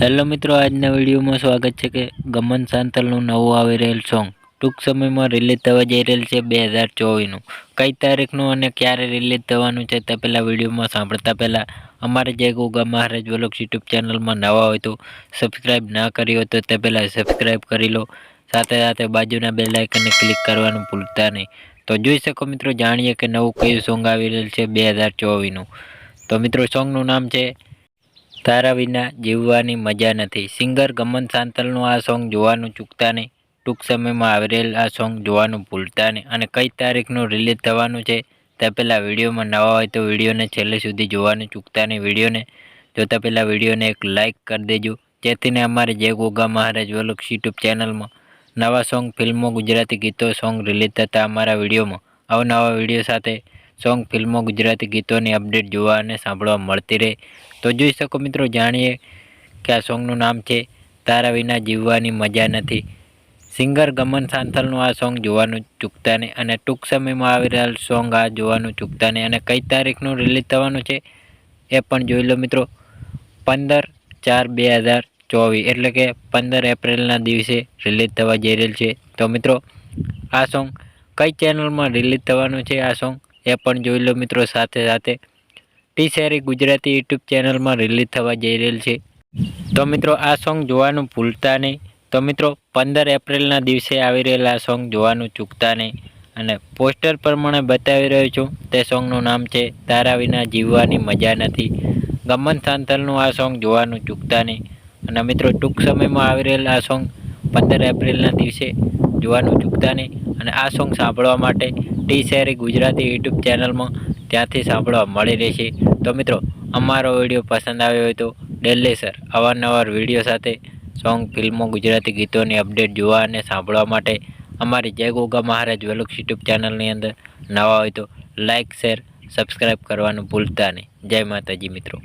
Hello મિત્રો, આજના વિડીયોમાં સ્વાગત છે કે ગમન સાંતલનું નવું આવી રહેલ સોંગ. ટૂંક સમયમાં રિલીઝ થવા જઈ રહેલ છે બે હજાર ચોવીસનું. કઈ તારીખનું અને ક્યારે રિલીઝ થવાનું છે તે પહેલાં વિડીયોમાં સાંભળતા પહેલાં અમારે જે ગોગા મહારાજ વલોક્સ યુટ્યુબ ચેનલમાં નવા હોય તો સબસ્ક્રાઈબ ના કરી હોય તો તે પહેલાં સબસ્ક્રાઈબ કરી લો. સાથે સાથે બાજુના બે લાઇકને ક્લિક કરવાનું ભૂલતા નહીં. તો જોઈ શકો મિત્રો, જાણીએ કે નવું કયું સોંગ આવી રહેલ છે બે હજાર ચોવીસનું. તો મિત્રો, સોંગનું નામ છે તારા વિના જીવવાની મજા નથી. સિંગર ગમન સાંતલનું આ સોંગ જોવાનું ચૂકતા નહીં. ટૂંક સમયમાં આવરેલ આ સોંગ જોવાનું ભૂલતા નહીં. અને કઈ તારીખનું રિલીઝ થવાનું છે તે પહેલાં વિડીયોમાં નવા હોય તો વિડીયોને છેલ્લે સુધી જોવાનું ચૂકતા નહીં. વિડીયોને જોતાં પહેલાં વિડીયોને એક લાઇક કરી દેજો. જેથીને અમારે જય ગોગા મહારાજ વલોક્સ યુટ્યુબ ચેનલમાં નવા સોંગ ફિલ્મો ગુજરાતી ગીતો સોંગ રિલીઝ થતા અમારા વિડીયોમાં અવનવા વીડિયો સાથે સોંગ ફિલ્મો ગુજરાતી ગીતોની અપડેટ જોવા અને સાંભળવા મળતી રહે. તો જોઈ શકો મિત્રો, જાણીએ કે આ સોંગનું નામ છે, તારા વિના જીવવાની મજા નથી. સિંગર ગમન સાંથલનું આ સોંગ જોવાનું ચૂકતા નહીં અને ટૂંક સમયમાં આવી રહેલ સોંગ આ જોવાનું ચૂકતા નહીં અને કઈ તારીખનું રિલીઝ થવાનું છે એ પણ જોઈ લો મિત્રો. પંદર ચાર બે હજાર ચોવીસ, એટલે કે પંદર એપ્રિલના દિવસે રિલીઝ થવા જઈ રહેલ છે. તો મિત્રો, આ સોંગ કઈ ચેનલમાં રિલીઝ થવાનું છે? આ સોંગ એ પણ જોઈ લો મિત્રો સાથે સાથે. ટી શેરી ગુજરાતી યુટ્યુબ ચેનલમાં રિલીઝ થવા જઈ રહેલ છે. તો મિત્રો આ સોંગ જોવાનું ભૂલતા નહીં. તો મિત્રો પંદર એપ્રિલના દિવસે આવી રહેલા આ સોંગ જોવાનું ચૂકતા નહીં. અને પોસ્ટર પ્રમાણે બતાવી રહ્યો છું, તે સોંગનું નામ છે, તારા વિના જીવવાની મજા નથી. ગમન સાંતલનું આ સોંગ જોવાનું ચૂકતા નહીં. અને મિત્રો ટૂંક સમયમાં આવી રહેલ આ સોંગ પંદર એપ્રિલના દિવસે જોવાનું ચૂકતા નહીં. અને આ સોંગ સાંભળવા માટે ટી શેરી ગુજરાતી યુટ્યુબ ચેનલમાં ત્યાંથી સાંભળવા મળી રહેશે. તો મિત્રો, અમારો વીડિયો પસંદ આવ્યો હોય તો ડેલી સર અવારનવાર વીડિયો સાથે સોંગ, ફિલ્મો, ગુજરાતી ગીતોની અપડેટ જોવા અને સાંભળવા માટે અમારી જય ગોગા મહારાજ વેલુક્સ યુટ્યુબ ચેનલની અંદર નવા હોય તો લાઇક શેર સબસ્ક્રાઈબ કરવાનું ભૂલતા નહીં. જય માતાજી મિત્રો.